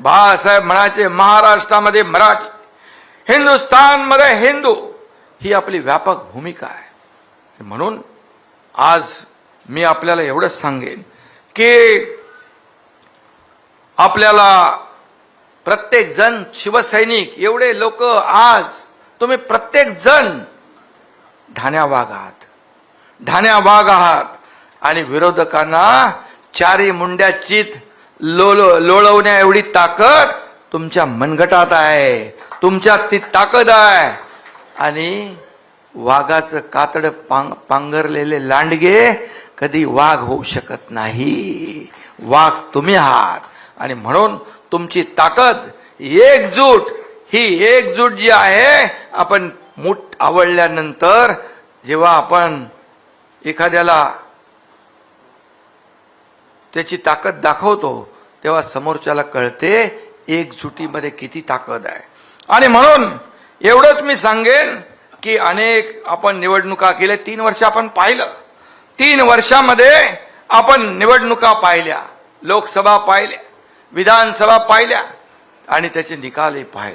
बाळासाहेब म्हणायचे महाराष्ट्रामध्ये मराठी हिंदुस्थानमध्ये हिंदू ही आपली व्यापक भूमिका आहे. म्हणून आज मी आपल्याला एवढंच सांगेन की आपल्याला प्रत्येक जण शिवसैनिक एवढे लोक आज तुम्ही प्रत्येक जण ढाण्या वाघ आहात. ढाण्या वाघ आहात आणि विरोधकांना चारी मुंड्या चित लोळ लोळवण्या एवढी ताकद तुमच्या मनगटात आहे. तुमच्यात ती ताकद आहे. आणि वाघाचं कातड पांग पांघरलेले लांडगे कधी वाघ होऊ शकत नाही. वाघ तुम्ही आहात. आणि म्हणून तुमची ताकद एकजूट ही एकजूट जी आहे आपण मूठ आवडल्यानंतर जेव्हा आपण एखाद्याला त्याची ताकद दाखवतो तेव्हा समोरच्याला कळते एकजुटीमध्ये किती ताकद आहे. आणि म्हणून एवढंच मी सांगेन की अनेक आपण निवडणुका केल्या तीन वर्ष आपण पाहिलं. तीन वर्षामध्ये आपण निवडणुका पाहिल्या लोकसभा पाहिल्या विधानसभा पाहिल्या आणि त्याचे निकालही पाहिले.